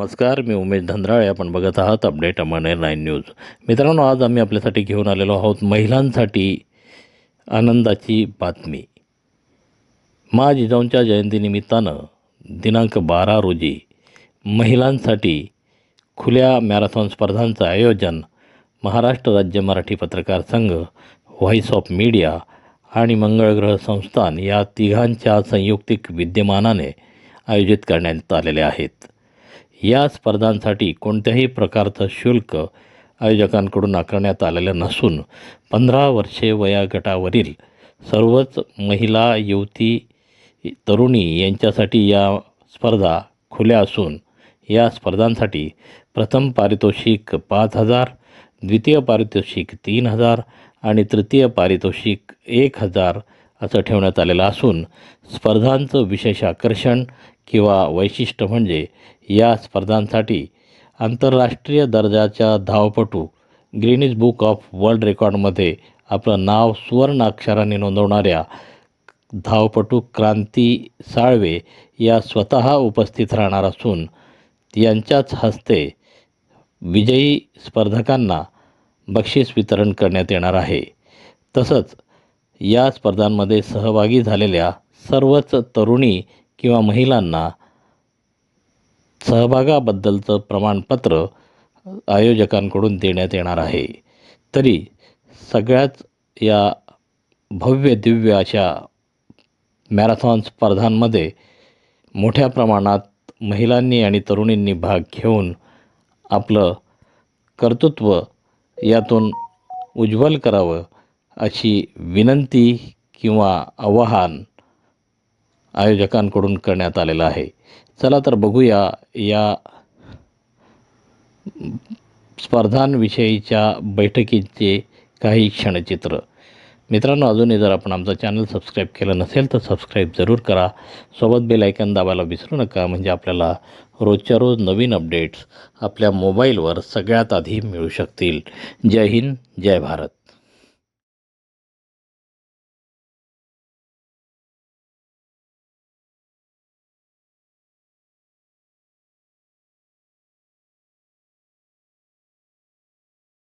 नमस्कार मी उमेश धंद्राळे आपण बघत आहात अपडेट अमरनेर नाईन न्यूज. मित्रांनो आज आम्ही आपल्यासाठी घेऊन आलेलो आहोत महिलांसाठी आनंदाची बातमी. मा जिजाऊंच्या जयंतीनिमित्तानं दिनांक बारा रोजी महिलांसाठी खुल्या मॅरेथॉन स्पर्धांचं आयोजन महाराष्ट्र राज्य मराठी पत्रकार संघ व्हॉइस ऑफ मीडिया आणि मंगळग्रह संस्थान या तिघांच्या संयुक्तिक विद्यमानाने आयोजित करण्यात आलेले आहेत. या स्पर्धांसाठी कोणत्याही प्रकारचं शुल्क आयोजकांकडून आकारण्यात आलेलं नसून पंधरा वर्षे वयागटावरील सर्वच महिला युवती तरुणी यांच्यासाठी या स्पर्धा खुल्या असून या स्पर्धांसाठी प्रथम पारितोषिक पाच हजार द्वितीय पारितोषिक तीन हजार आणि तृतीय पारितोषिक एक हजार असं ठेवण्यात आलेलं असून स्पर्धांचं विशेष आकर्षण किंवा वैशिष्ट्य म्हणजे या स्पर्धांसाठी आंतरराष्ट्रीय दर्जाच्या धावपटू ग्रीनिज बुक ऑफ वर्ल्ड रेकॉर्डमध्ये आपलं नाव सुवर्ण अक्षराने नोंदवणाऱ्या धावपटू क्रांती साळवे या स्वतः उपस्थित राहणार असून यांच्याच हस्ते विजयी स्पर्धकांना बक्षीस वितरण करण्यात येणार आहे. तसंच या स्पर्धांमध्ये सहभागी झालेल्या सर्वच तरुणी किंवा महिलांना सहभागाबद्दलचं प्रमाणपत्र आयोजकांकडून देण्यात येणार आहे. तरी सगळ्याच या भव्य दिव्य अशा मॅरेथॉन स्पर्धांमध्ये मोठ्या प्रमाणात महिलांनी आणि तरुणींनी भाग घेऊन आपलं कर्तृत्व यातून उज्ज्वल करावं अशी विनंती किंवा आवाहन आयोजकांकडून करण्यात आलेलं आहे. चला तर बघूया या स्पर्धांविषयीच्या बैठकीचे काही क्षणचित्र. मित्रांनो अजूनही जर आपण आमचा चॅनल सबस्क्राईब केलं नसेल तर सबस्क्राईब जरूर करा. सोबत बेल आयकन दाबायला विसरू नका म्हणजे आपल्याला रोजच्या रोज नवीन अपडेट्स आपल्या मोबाईलवर सगळ्यात आधी मिळू शकतील. जय हिंद जय भारत.